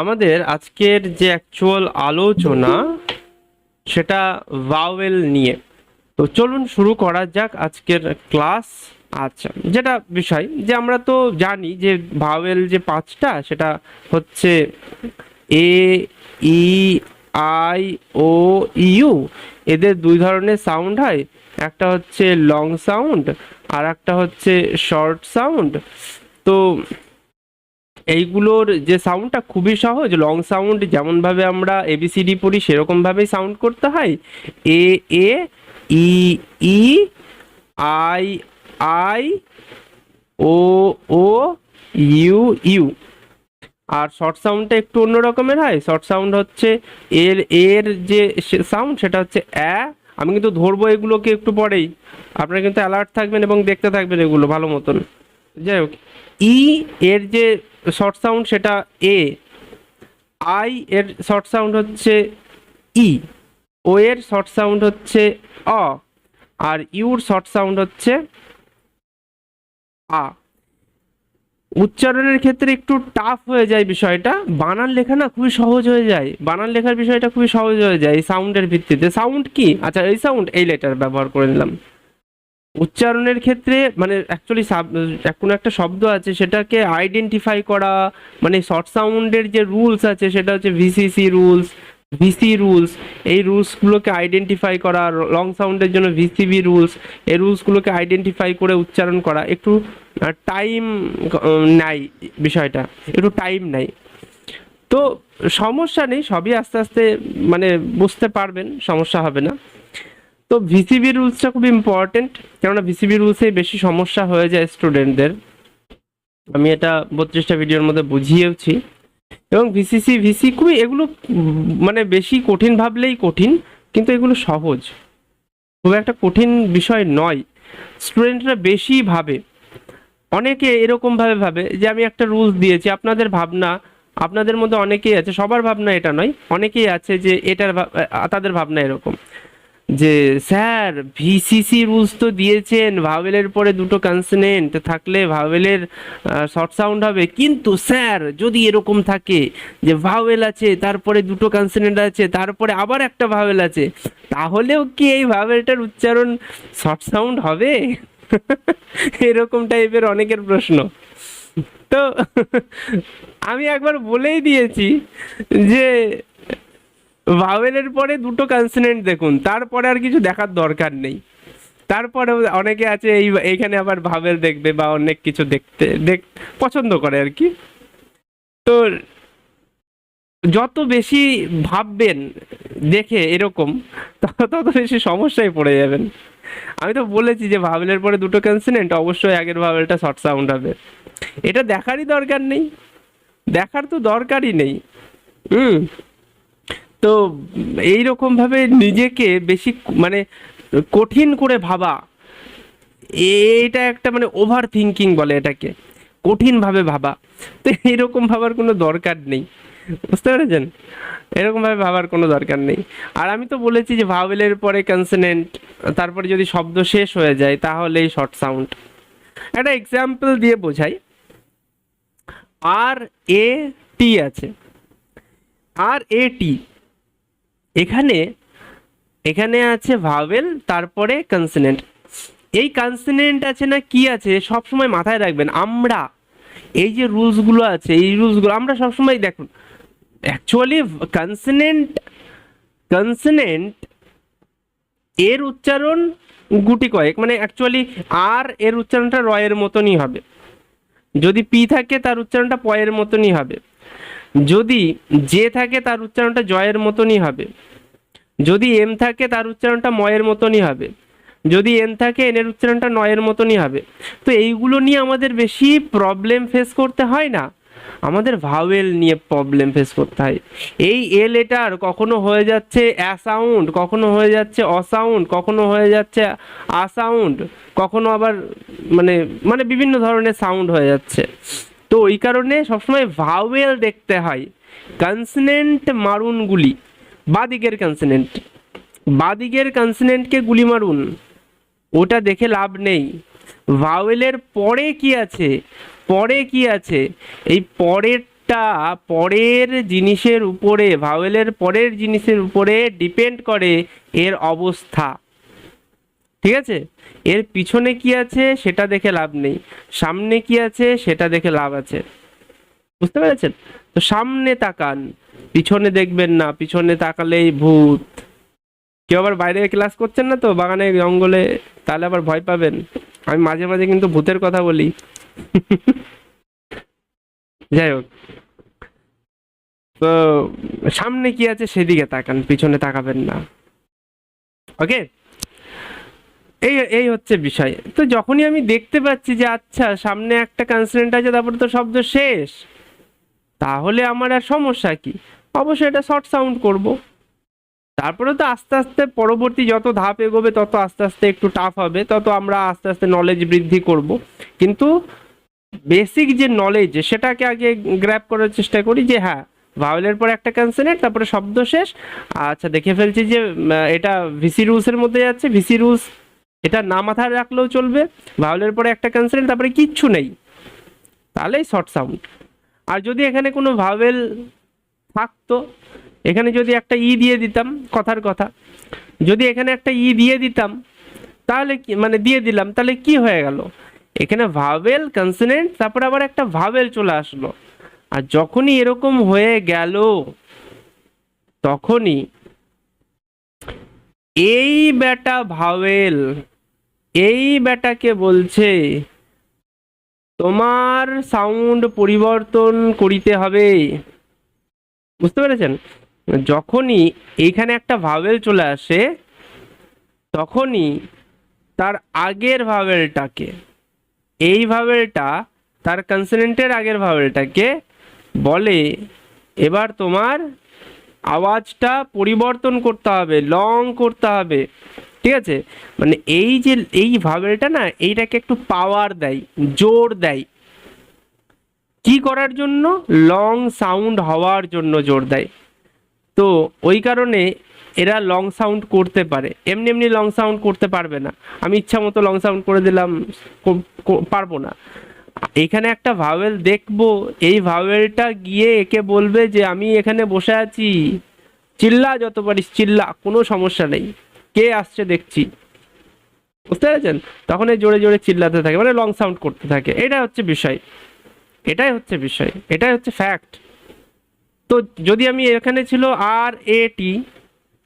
আমাদের আজকের যে অ্যাকচুয়াল আলোচনা, সেটা ভাওয়েল নিয়ে। তো চলুন শুরু করা যাক আজকের ক্লাস আচ্ছা যেটা বিষয় যে আমরা তো জানি যে ভাওয়েল যে পাঁচটা, সেটা হচ্ছে এ, ই, আই, ও, ইউ। এদের দুই ধরনের সাউন্ড হয়। একটা হচ্ছে লং সাউন্ড আর একটা হচ্ছে শর্ট সাউন্ড তো এইগুলোর যে সাউন্ডটা খুবই সহজ লং সাউন্ড যেমনভাবে আমরা এবিসিডি পড়ি, সেরকমভাবেই সাউন্ড করতে হয়। A A E E I I O O U U R short সাউন্ডটা একটু অন্য রকমের হয়। শর্ট সাউন্ড হচ্ছে এর এর যে সাউন্ড সেটা হচ্ছে অ্যা। আমি কিন্তু ধরবো এগুলোকে একটু পরেই। আপনারা কিন্তু অ্যালার্ট থাকবেন এবং দেখতে থাকবেন এগুলো ভালো মতন। যাই হোক ই এর যে শর্ট সাউন্ড সেটা এ আই এর শর্ট সাউন্ড হচ্ছে ই ও এর শর্ট সাউন্ড হচ্ছে অ আর ইউর শর্ট সাউন্ড হচ্ছে আ উচ্চারণের ক্ষেত্রে একটু টাফ হয়ে যায় বিষয়টা। বানান লেখা না খুবই সহজ হয়ে যায়। বানান লেখার বিষয়টা খুবই সহজ হয়ে যায় সাউন্ডের ভিত্তিতে। সাউন্ড কি? আচ্ছা এই সাউন্ড এই লেটার ব্যবহার করে নিলাম। উচ্চারণের ক্ষেত্রে মানে অ্যাকচুয়ালি কোনো একটা শব্দ আছে, সেটাকে আইডেন্টিফাই করা মানে শর্ট সাউন্ডের যে রুলস আছে, সেটা হচ্ছে ভিসিসি রুলস ভিসি রুলস এই রুলসগুলোকে আইডেন্টিফাই করা লং সাউন্ডের জন্য ভিসিবি রুলস এই রুলসগুলোকে আইডেন্টিফাই করে উচ্চারণ করা, একটু টাইম নাই বিষয়টা, একটু টাইম নাই তো সমস্যা নেই, সবই আস্তে আস্তে মানে বুঝতে পারবেন, সমস্যা হবে না। তো ভিসিবি রুলসটা খুব ইম্পর্টেন্ট কেননা ভিসিবি রুলসেই বেশি সমস্যা হয়ে যায় স্টুডেন্টদের আমি এটা বত্রিশটা ভিডিওর মধ্যে বুঝিয়েওছি। এবং ভিসিসি ভিসি খুবই এগুলো মানে বেশি কঠিন ভাবলেই কঠিন, কিন্তু এগুলো সহজ। খুব একটা কঠিন বিষয় নয়। স্টুডেন্টরা বেশি ভাবে। অনেকে এরকমভাবে ভাবে যে, আমি একটা রুলস দিয়েছি, আপনাদের ভাবনা, আপনাদের মধ্যে অনেকেই আছে, সবার ভাবনা এটা নয়, অনেকেই আছে যে, এটার তাদের ভাবনা এরকম। যে, স্যার ভিসিসি রুলস তো দিয়েছেন, ভাওয়েলের পরে দুটো কনসনেন্ট থাকলে ভাওয়েলের শর্ট সাউন্ড হবে। কিন্তু, স্যার, যদি এরকম থাকে যে, ভাওয়েল আছে, তারপরে দুটো কনসনেন্ট আছে, তারপরে আবার একটা ভাওয়েল আছে, তাহলেও কি এই ভাওয়েলটার উচ্চারণ শর্ট সাউন্ড হবে? এরকম টাইপের অনেকের প্রশ্ন। তো, আমি একবার বলেই দিয়েছি যে ভাওয়েলের পরে দুটো কনসোনেন্ট দেখুন, তারপরে আর কিছু দেখার দরকার নেই। তারপরে অনেকে আছে এই, এইখানে আবার ভাওয়েল দেখবে বা অনেক কিছু দেখতে, দেখ, পছন্দ করে আর কি। তো যত বেশি ভাববেন, দেখে এরকম, তত বেশি সমস্যায় পড়ে যাবেন। আমি তো বলেছি যে ভাওয়েলের পরে দুটো কনসোনেন্ট অবশ্যই আগের ভাওয়েলটা শর্ট সাউন্ড হবে। এটা দেখারই দরকার নেই। দেখার তো দরকারই নেই। হুম। তো এইরকম ভাবে নিজেকে বেশি মানে কঠিন করে ভাবা এটা একটা মানে ওভার থিঙ্কিং বলে এটাকে কঠিনভাবে ভাবা তো এরকম ভাবার কোনো দরকার নেই। বুঝতে পেরেছেন? এরকম ভাবে ভাবার কোনো দরকার নেই। আর আমি তো বলেছি যে ভাওয়েলের পরে কনসনেন্ট তারপরে যদি শব্দ শেষ হয়ে যায় তাহলেই শর্ট সাউন্ড একটা এক্সাম্পল দিয়ে বোঝাই। আর এ টি আছে। আর এ টি এখানে এখানে আছে ভাওয়েল তারপরে কনসনেন্ট এই কনসনেন্ট আছে না কি আছে সব সময় মাথায় রাখবেন, আমরা, এই যে রুলসগুলো আছে, এই রুলসগুলো আমরা সব সময় দেখুন অ্যাকচুয়ালি কনসনেন্ট কনসনেন্ট এর উচ্চারণ গুটি কয়েক মানে অ্যাকচুয়ালি আর এর উচ্চারণটা রয়ের মতনই হবে। যদি পি থাকে, তার উচ্চারণটা পয়ের মতনই হবে। যদি যে থাকে, তার উচ্চারণটা জয়ের মতনই হবে। যদি এম থাকে, তার উচ্চারণটা ময়ের মতনই হবে। যদি এন থাকে এনের উচ্চারণটা নয়ের মতনই হবে। তো এইগুলো নিয়ে আমাদের বেশি প্রবলেম ফেস করতে হয় না। আমাদের ভাওয়েল নিয়ে প্রবলেম ফেস করতে হয়। এই এ লেটার কখনো হয়ে যাচ্ছে অ্যাসাউন্ড কখনো হয়ে যাচ্ছে অসাউন্ড, কখনো হয়ে যাচ্ছে আসাউন্ড সাউন্ড কখনো আবার মানে মানে বিভিন্ন ধরনের সাউন্ড হয়ে যাচ্ছে। তো ওই কারণে সবসময় ভাওয়েল দেখতে হয়। কনসনেন্ট মারুন গুলি বাদিকের কনসনেন্ট বাদিকের কনসনেন্টকে গুলি মারুন। ওটা দেখে লাভ নেই। ভাওয়েলের পরে কি আছে? পরে কি আছে? এই পরেরটা, পরের জিনিসের উপরে ভাওয়েলের পরের জিনিসের উপরে ডিপেন্ড করে এর অবস্থা। ঠিক আছে? এর পিছনে কি আছে? সেটা দেখে লাভ নেই। সামনে কি আছে? সেটা দেখে লাভ আছে। বুঝতে পেরেছেন? তো সামনে তাকান, পিছনে দেখবেন না, পিছনে তাকালেই ভূত। কেউ আবার বাইরে ক্লাস করছেন না তো, বাগানে জঙ্গলে, তাহলে আবার ভয় পাবেন। আমি মাঝে মাঝে কিন্তু ভূতের কথা বলি। যাই হোক। তো সামনে কি আছে সেদিকে তাকান, পিছনে তাকাবেন না। ওকে? এই এই হচ্ছে বিষয়। তো যখনই আমি দেখতে পাচ্ছি যে আচ্ছা সামনে একটা কনসনেন্ট আছে, তারপরে তো শব্দ শেষ। তাহলে আমার আর সমস্যা কি? অবশ্যই এটা শর্ট সাউন্ড করব। তারপরে তো আস্তে আস্তে পরবর্তী যত ধাপ এগোবে, তত আস্তে আস্তে একটু টাফ হবে, তত আমরা আস্তে আস্তে নলেজ বৃদ্ধি করব। কিন্তু বেসিক যে নলেজ সেটাকে আগে গ্র্যাপ করার চেষ্টা করি যে হ্যাঁ ভাওয়েলের পরে একটা কনসোনেন্ট তারপরে শব্দ শেষ। আচ্ছা দেখে ফেলছি যে এটা ভিসি রুলসের মধ্যে যাচ্ছে। ভিসি রুলস এটা না মাথায় রাখলেও চলবে। ভাওয়েলের পরে একটা কনসোনেন্ট তারপরে কিচ্ছু নেই। তাহলেই শর্ট সাউন্ড আর যদি এখানে কোনো ভাওয়েল থাকতো, এখানে যদি একটা ই দিয়ে দিতাম, কথার কথা, যদি এখানে একটা ই দিয়ে দিতাম, তাহলে কি মানে দিয়ে দিলাম, তাহলে কি হয়ে গেল? এখানে ভাওয়েল কনসোনেন্ট তারপরে আবার একটা ভাওয়েল চলে আসলো। আর যখনই এরকম হয়ে গেল, তখনই এই বেটা ভাওয়েল, এই বেটাকে বলছে তোমার সাউন্ড পরিবর্তন করিতে হবে। বুঝতে পেরেছেন? যখনই এইখানে একটা ভাওয়েল চলে আসে, তখনই তার আগের ভাওয়েলটাকে এই ভাওয়েলটা তার কনসোনেন্টের আগের ভাওয়েলটাকে বলে, এবার তোমার আওয়াজটা পরিবর্তন করতে হবে লং করতে হবে। ঠিক আছে? মানে এই যে, এই ভাওয়েলটা না, এইটাকে একটু পাওয়ার দেয়, জোর দেয়। কি করার জন্য? লং সাউন্ড হওয়ার জন্য জোর দেয়। তো ওই কারণে এরা লং সাউন্ড করতে পারে। এমনি এমনি লং সাউন্ড করতে পারবে না। আমি ইচ্ছা মতো লং সাউন্ড করে দিলাম পারব না। এখানে একটা ভাওয়েল দেখব। এই ভাওয়েলটা গিয়ে একে বলবে যে, আমি এখানে বসে আছি। চিল্লা যত পারিস, চিল্লা, কোনো সমস্যা নেই। কে আসছে দেখছি। বুঝতে পেরেছেন? তখন এই জোরে জোরে চিল্লাতে থাকে মানে লং সাউন্ড করতে থাকে। এটা হচ্ছে বিষয়। এটাই হচ্ছে বিষয়। এটাই হচ্ছে ফ্যাক্ট তো যদি আমি এখানে ছিল আর এ টি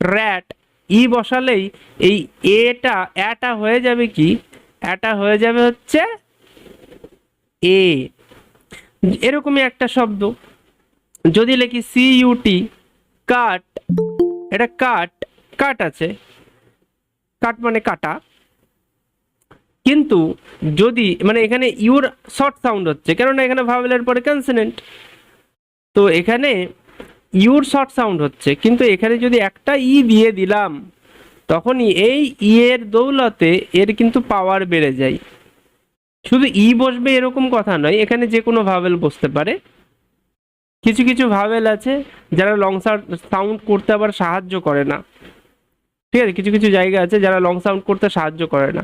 র্যাট ই বসালেই এই এটা অ্যাটা হয়ে যাবে কি? অ্যাটা হয়ে যাবে হচ্ছে এ এরকমই একটা শব্দ। যদি লিখি সি ইউটি কাট এটা কাট কাট আছে। কাট মানে কাটা। কিন্তু যদি মানে এখানে ইউর শর্ট সাউন্ড হচ্ছে, কেননা এখানে ভাওয়েলের পরে কনসোনেন্ট তো এখানে ইউর শর্ট সাউন্ড হচ্ছে, কিন্তু এখানে যদি একটা ই দিয়ে দিলাম, তখনই এই ই এর দৌলতে এর কিন্তু পাওয়ার বেড়ে যায়। শুধু ই বসবে এরকম কথা নয়, এখানে যে কোনো ভাওয়েল বসতে পারে। কিছু কিছু ভাওয়েল আছে, যারা লং সাউন্ড করতে আবার সাহায্য করে না। ঠিক আছে, কিছু কিছু জায়গা আছে যারা লং সাউন্ড করতে সাহায্য করে না।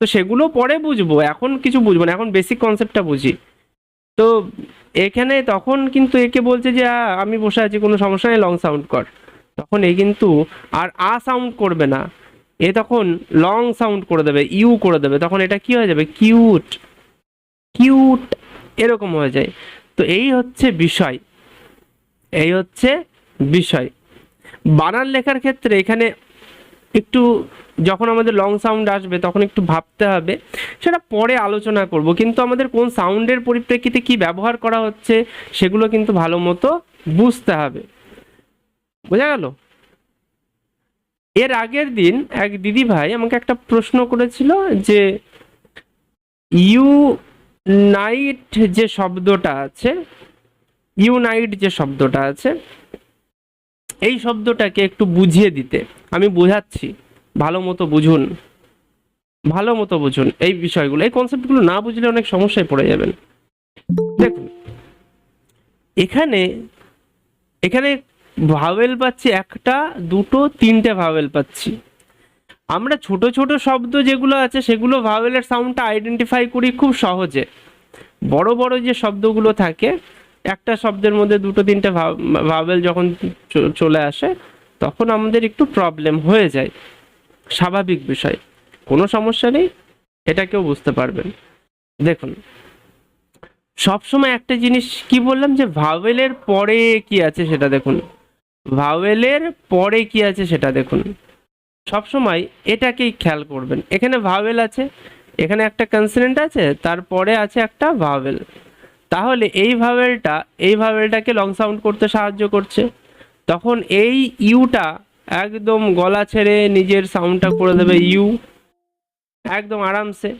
তো সেগুলো পরে বুঝব, এখন কিছু বুঝব না, এখন বেসিক কনসেপ্টটা বুঝি। তো এখানে তখন কিন্তু একে বলছে যে আমি বসে আছি, কোনো সমস্যা নেই লং সাউন্ড কর। তখন এ কিন্তু, আর আ সাউন্ড করবে না। এ তখন লং সাউন্ড করে দেবে, ইউ করে দেবে। তখন এটা কি হয়ে যাবে? কিউট। কিউট এরকম হয়ে যায়। তো এই হচ্ছে বিষয়। এই হচ্ছে বিষয়। বানান লেখার ক্ষেত্রে এখানে একটু যখন আমাদের লং সাউন্ড আসবে তখন একটু ভাবতে হবে। সেটা পরে আলোচনা করব, কিন্তু আমাদের কোন সাউন্ডের পরিপ্রেক্ষিতে কি ব্যবহার করা হচ্ছে সেগুলো কিন্তু ভালো মতো বুঝতে হবে। বোঝা গেল? এর আগের দিন এক দিদি ভাই আমাকে একটা প্রশ্ন করেছিল যে ইউ নাইট যে শব্দটা আছে ইউনাইট যে শব্দটা আছে, এই শব্দটাকে একটু বুঝিয়ে দিতে। আমি বোঝাচ্ছি। ভালো মতো বুঝুন। ভালো মতো বুঝুন এই বিষয়গুলো। এই কনসেপ্টগুলো না বুঝলে অনেক সমস্যায় পড়ে যাবেন। দেখুন, এখানে এখানে ভাওয়েল পাচ্ছি একটা, দুটো, তিনটে ভাওয়েল পাচ্ছি। আমরা ছোট ছোট শব্দ যেগুলো আছে সেগুলো ভাওয়েলের সাউন্ডটা আইডেন্টিফাই করি খুব সহজে। বড় বড় যে শব্দগুলো থাকে, একটা শব্দের মধ্যে দুটো, তিনটে ভাবেল যখন চলে আসে তখন আমাদের একটু প্রবলেম হয়ে যায়। স্বাভাবিক বিষয়। কোনো সমস্যা নেই, এটা কেউ বুঝতে পারবেন দেখুন, সবসময় একটা জিনিস কি বললাম যে ভাওয়েলের পরে কি আছে সেটা দেখুন। ভাওয়েলের পরে কি আছে সেটা দেখুন। সবসময় এটাকেই খেয়াল করবেন। এখানে ভাওয়েল আছে, এখানে একটা কনসোনেন্ট আছে, তারপরে আছে একটা ভাওয়েল তাহলে এই ভাওয়েলটা এই ভাওয়েলটাকে লং সাউন্ড করতে সাহায্য করছে। তখন এই ইউটা একদম গলা ছেড়ে নিজের সাউন্ডটা করে দেবে, ইউ। একদম আরামসে।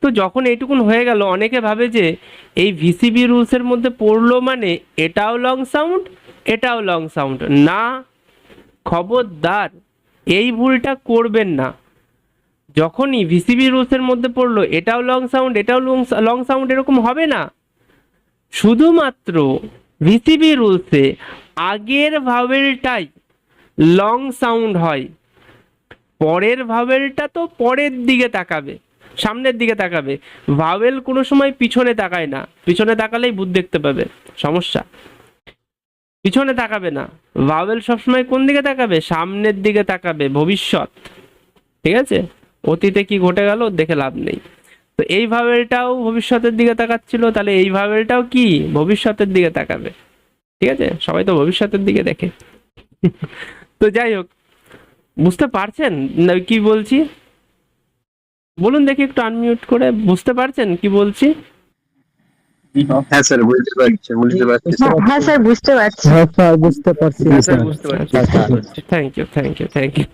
তো যখন এইটুকুন হয়ে গেল, অনেকে ভাবে যে এই ভিসিবি রুলসের মধ্যে পড়ল মানে এটাও লং সাউন্ড এটাও লং সাউন্ড না, খবরদার, এই ভুলটা করবেন না। যখনই ভিসিবি রুলসের মধ্যে পড়ল, এটাও লং সাউন্ড এটাও লং সাউন্ড এরকম হবে না। শুধুমাত্র ভিসিবি রুলসে আগের ভাওয়েলটাই লং সাউন্ড হয়। পরের ভাওয়েলটা তো পরের দিকে তাকাবে, সামনের দিকে তাকাবে। ভাওয়েল কোনো সময় পিছনে তাকায় না, পিছনে তাকালেই ভূত দেখতে পাবে, সমস্যা। পিছনে তাকাবে না ভাওয়েল সবসময় কোন দিকে তাকাবে? সামনের দিকে তাকাবে, ভবিষ্যৎ। ঠিক আছে? অতীতে কি ঘটে গেল? দেখে লাভ নেই। তো এই ভাবেলটাও ভবিষ্যতের দিকে তাকাচ্ছিল, তাহলে এই ভাবেলটাও কি? ভবিষ্যতের দিকে তাকাবে। ঠিক আছে? সবাই তো ভবিষ্যতের দিকে দেখে। তো যাই হোক, বুঝতে পারছেন? কি বলছি? বলুন দেখি একটু আনমিউট করে। বুঝতে পারছেন কি বলছি? হ্যাঁ স্যার বুঝতে পারছি বুঝতে পারছি। হ্যাঁ হ্যাঁ স্যার বুঝতে পারছি। হ্যাঁ স্যার বুঝতে পারছি। হ্যাঁ, স্যার বুঝতে পারছি। Thank you thank you thank you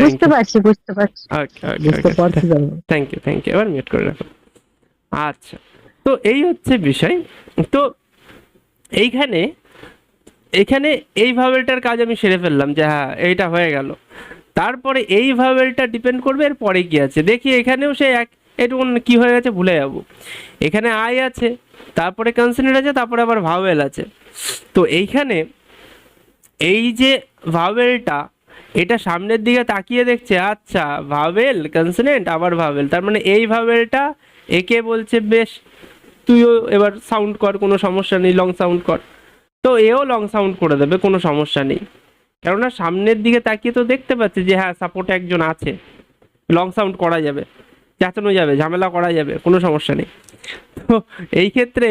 বুঝতে পারছি বুঝতে পারছি। ওকে বুঝতে পারছি থ্যাংক ইউ থ্যাংক ইউ এবার মিউট করে রাখো। আচ্ছা তো এই হচ্ছে বিষয়। তো এইখানে এখানে এই ভাবেলটার কাজ আমি সেরে ফেললাম যে হ্যাঁ এইটা হয়ে গেল। তারপরে এই ভাবেলটা ডিপেন্ড করবে এর পরে কি আছে। দেখি এখানেও সে এক একটু কি হয়ে গেছে ভুলে যাব। এখানে আই আছে। তারপরে কনসোনেন্ট আছে, তারপরে আবার ভাওয়েল আছে। তো এইখানে এই যে ভাওয়েলটা এটা সামনের দিকে তাকিয়ে দেখছে আচ্ছা ভাওয়েল কনসোনেন্ট আবার ভাওয়েল তার মানে এই ভাওয়েলটা একে বলছে, বেশ, তুইও এবার সাউন্ড কর, কোনো সমস্যা নেই লং সাউন্ড কর। তো এও লং সাউন্ড করে দেবে, কোনো সমস্যা নেই। কেননা সামনের দিকে তাকিয়ে তো দেখতে পাচ্ছে যে হ্যাঁ সাপোর্টে একজন আছে। লং সাউন্ড করা যাবে চাচানো যাবে, ঝামেলা করা যাবে, কোনো সমস্যা নেই। তো এই ক্ষেত্রে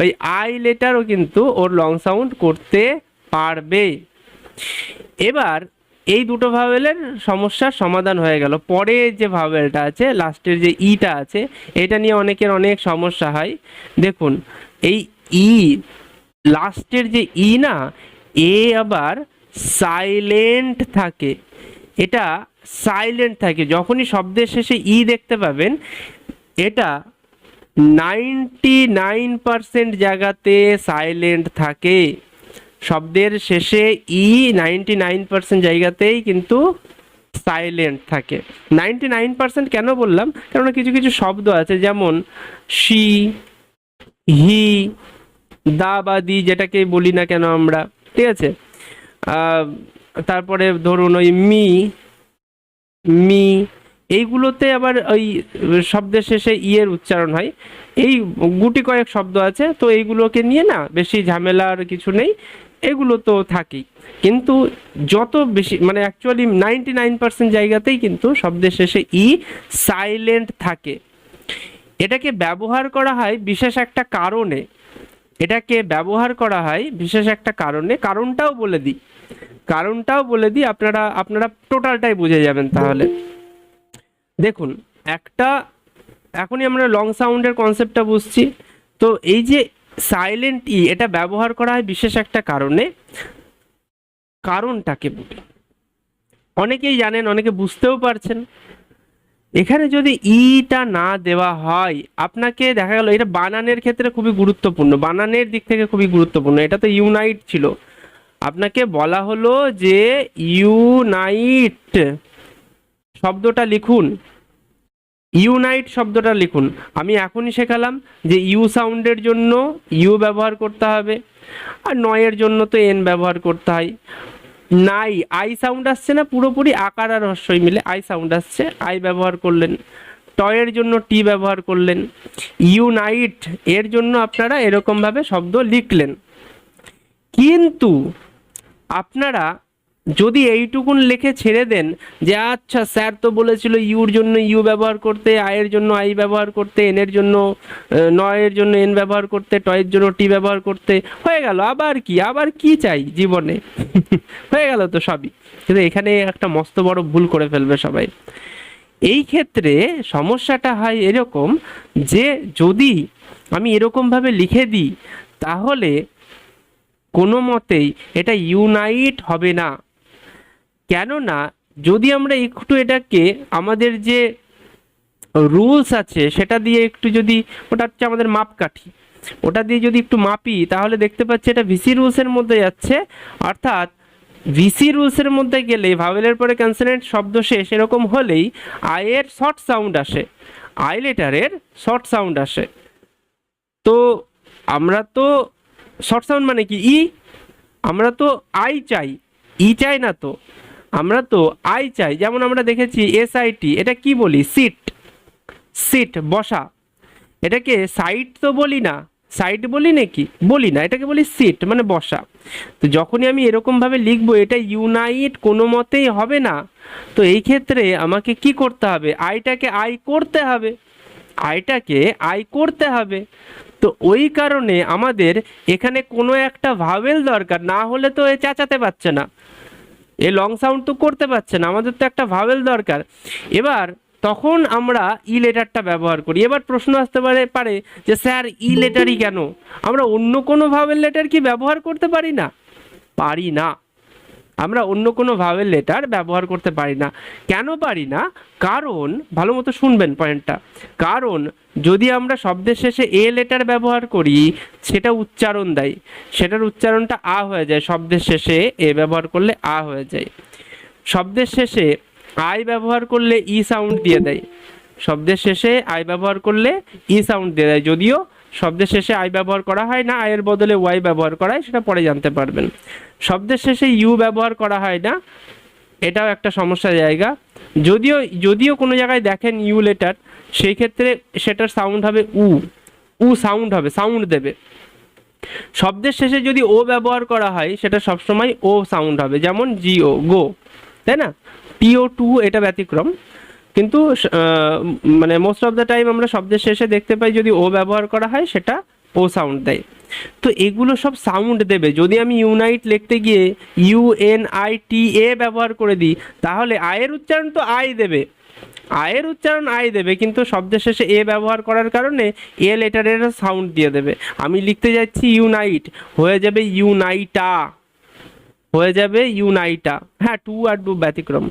ওই আই লেটারও কিন্তু ওর লং সাউন্ড করতে পারবে। এবার এই দুটো ভাওয়েলের সমস্যার সমাধান হয়ে গেল। পরে যে ভাওয়েলটা আছে, লাস্টের যে ইটা আছে, এটা নিয়ে অনেকের অনেক সমস্যা হয়। দেখুন, এই ই, লাস্টের যে ই না, এ আবার সাইলেন্ট থাকে। এটা সাইলেন্ট থাকে। যখনই শব্দের শেষে ই দেখতে পাবেন, এটা নাইনটি নাইন পার্সেন্ট জায়গাতে সাইলেন্ট থাকে। শব্দের শেষে ই নাইনটি নাইন পার্সেন্ট জায়গাতেই কিন্তু সাইলেন্ট থাকে। নাইনটি নাইন পার্সেন্ট কেন বললাম? কেননা কিছু কিছু শব্দ আছে, যেমন শি হি দা বা দি যেটাকে বলি না কেন আমরা, ঠিক আছে? তারপরে ধরুন ওই মি মি এইগুলোতে আবার ওই শব্দের শেষে ইয়ের উচ্চারণ হয়। এই গুটি কয়েক শব্দ আছে, তো এইগুলোকে নিয়ে না বেশি ঝামেলার কিছু নেই, এগুলো তো থাকেই। কিন্তু যত বেশি মানে অ্যাকচুয়ালি নাইনটি নাইন পার্সেন্ট জায়গাতেই কিন্তু শব্দের শেষে ই সাইলেন্ট থাকে। এটাকে ব্যবহার করা হয় বিশেষ একটা কারণে। এটাকে ব্যবহার করা হয় বিশেষ একটা কারণে। কারণটাও বলে দিই। কারণটাও বলে দিই, আপনারা আপনারা টোটালটাই বুঝে যাবেন তাহলে। দেখুন, একটা, এখনই আমরা লং সাউন্ডের কনসেপ্টটা বুঝছি। তো এই যে সাইলেন্ট ই এটা ব্যবহার করা হয় বিশেষ একটা কারণে। কারণটাকে বলি। অনেকেই জানেন, অনেকে বুঝতেও পারছেন। এখানে যদি ইটা না দেওয়া হয়, আপনাকে দেখা গেল, এটা বানানের ক্ষেত্রে খুবই গুরুত্বপূর্ণ, বানানের দিক থেকে খুবই গুরুত্বপূর্ণ। এটা তো ইউনাইট ছিল। আপনাকে বলা হলো যে ইউনাইট শব্দটা লিখুন। ইউনাইট শব্দটা লিখুন। আমি এখনই শেখালাম যে ইউ সাউন্ডের জন্য ইউ ব্যবহার করতে হবে আর নয়ের জন্য তো এন ব্যবহার করতে হয়। নাই আই সাউন্ড আসছে না, পুরোপুরি আকার আর হস্যই মিলে আই সাউন্ড আসছে আই ব্যবহার করলেন। টয়ের জন্য টি ব্যবহার করলেন। ইউনাইট এর জন্য আপনারা এরকমভাবে শব্দ লিখলেন। কিন্তু আপনারা যদি এইটুকুন লিখে ছেড়ে দেন যে আচ্ছা স্যার তো বলেছিল ইউর জন্য ইউ ব্যবহার করতে আয়ের জন্য আই ব্যবহার করতে এনের জন্য নয়ের জন্য এন ব্যবহার করতে, টয়ের জন্য টি ব্যবহার করতে। হয়ে গেল। আবার কি? আবার কি চাই জীবনে? হয়ে গেল তো সবই। কিন্তু এখানে একটা মস্ত বড় ভুল করে ফেলবে সবাই। এই ক্ষেত্রে সমস্যাটা হয় এরকম যে, যদি আমি এরকমভাবে লিখে দিই, তাহলে কোনো মতেই এটা ইউনাইট হবে না। কেননা যদি আমরা একটু এটাকে আমাদের যে রুলস আছে, সেটা দিয়ে একটু যদি, ওটা হচ্ছে আমাদের মাপকাঠি। ওটা দিয়ে যদি একটু মাপি, তাহলে দেখতে পাচ্ছি এটা ভিসি রুলসের মধ্যে যাচ্ছে। অর্থাৎ ভিসি রুলসের মধ্যে গেলে ভাওয়েলের পরে কনসোনেন্ট শব্দ শেষ এরকম হলেই আয়ের শর্ট সাউন্ড আসে। আই লেটারের শর্ট সাউন্ড আসে। তো আমরা তো শর্ট সাউন্ড মানে কি? ই আমরা তো আই চাই। ই চাই না তো। আমরা তো আই চাই, যেমন আমরা দেখেছি এস আই টি এটা কি বলি? সিট সিট বসা। এটাকে সাইট তো বলি না সাইট বলি নাকি? বলি না, এটাকে বলি সিট মানে বসা। তো যখনই আমি এরকমভাবে লিখব, এটা ইউনাইট কোনো মতেই হবে না। তো এই ক্ষেত্রে আমাকে কি করতে হবে? আইটাকে আই করতে হবে। আইটাকে আই করতে হবে। তো ওই কারণে আমাদের এখানে কোনো একটা ভাওয়েল দরকার, না হলে তো এ চেঁচাতে পারছে না। এ লং সাউন্ড তো করতে পারছে না, আমাদের তো একটা ভাওয়েল দরকার। এবার তখন আমরা ই লেটারটা ব্যবহার করি। এবার প্রশ্ন আসতে পারে পারে যে, স্যার ই লেটারই কেন? আমরা অন্য কোনো ভাওয়েল লেটার কি ব্যবহার করতে পারি না? পারি না। আমরা অন্য কোনো ভাওয়েল লেটার ব্যবহার করতে পারি না। কেন পারি না? কারণ, ভালো মতো শুনবেন পয়েন্টটা কারণ যদি আমরা শব্দের শেষে এ লেটার ব্যবহার করি, সেটা উচ্চারণ দেয়। সেটার উচ্চারণটা আ হয়ে যায়। শব্দের শেষে এ ব্যবহার করলে আ হয়ে যায়। শব্দের শেষে আই ব্যবহার করলে ই সাউন্ড দিয়ে দেয়। শব্দের শেষে আই ব্যবহার করলে ই সাউন্ড দিয়ে দেয়। যদিও শব্দের শেষে আই ব্যবহার করা হয় না আয়ের বদলে ওয়াই ব্যবহার করা হয়, সেটা পরে জানতে পারবেন। শব্দের শেষে ইউ ব্যবহার করা হয় না এটাও একটা সমস্যা জায়গা। যদিও যদিও কোনো জায়গায় দেখেন ইউ লেটার সেই ক্ষেত্রে সেটার সাউন্ড হবে উ উ সাউন্ড হবে সাউন্ড দেবে। শব্দের শেষে যদি ও ব্যবহার করা হয়, সেটা সবসময় ও সাউন্ড হবে, যেমন জিও গো তাই না? টিও টু এটা ব্যতিক্রম। কিন্তু মানে মোস্ট অফ দ্য টাইম আমরা শব্দের শেষে দেখতে পাই যদি ও ব্যবহার করা হয়, সেটা ও সাউন্ড দেয়। তো এগুলো সব সাউন্ড দেবে। যদি আমি ইউনাইট লিখতে গিয়ে U N I T A ব্যবহার করে দিই, তাহলে আয়ের উচ্চারণ তো আই দেবে। আয়ের উচ্চারণ আই দেবে, কিন্তু শব্দের শেষে এ ব্যবহার করার কারণে এ লেটারের সাউন্ড দিয়ে দেবে। আমি লিখতে যাচ্ছি ইউনাইট হয়ে যাবে ইউনাইটা হয়ে যাবে ইউনাইটা হ্যাঁ টু আর টু ব্যতিক্রম।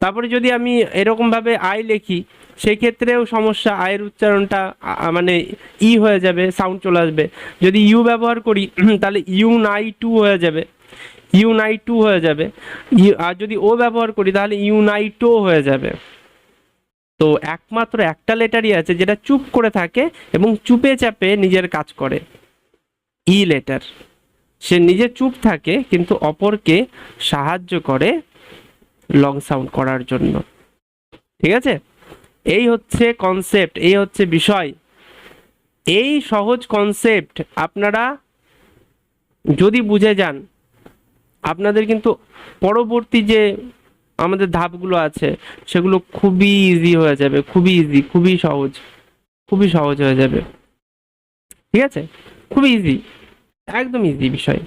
তারপরে যদি আমি এরকমভাবে আই লিখি সেই ক্ষেত্রেও সমস্যা, আয়ের উচ্চারণটা মানে ই হয়ে যাবে সাউন্ড চলে আসবে। যদি ইউ ব্যবহার করি তাহলে ইউ নাই টু হয়ে যাবে। ইউ নাই টু হয়ে যাবে। আর যদি ও ব্যবহার করি, তাহলে ইউ নাই টো হয়ে যাবে। তো একমাত্র একটা লেটারই আছে, যেটা চুপ করে থাকে এবং চুপে চাপে নিজের কাজ করে। ই লেটার। সে নিজে চুপ থাকে, কিন্তু অপরকে সাহায্য করে লং সাউন্ড করার জন্য। ঠিক আছে? এই হচ্ছে কনসেপ্ট এই হচ্ছে বিষয়। এই সহজ কনসেপ্ট আপনারা যদি বুঝে যান, আপনাদের কিন্তু পরবর্তী যে আমাদের ধাপগুলো আছে, সেগুলো খুবই ইজি হয়ে যাবে, খুবই ইজি খুবই সহজ খুবই সহজ হয়ে যাবে। ঠিক আছে? খুবই ইজি একদম ইজি বিষয়।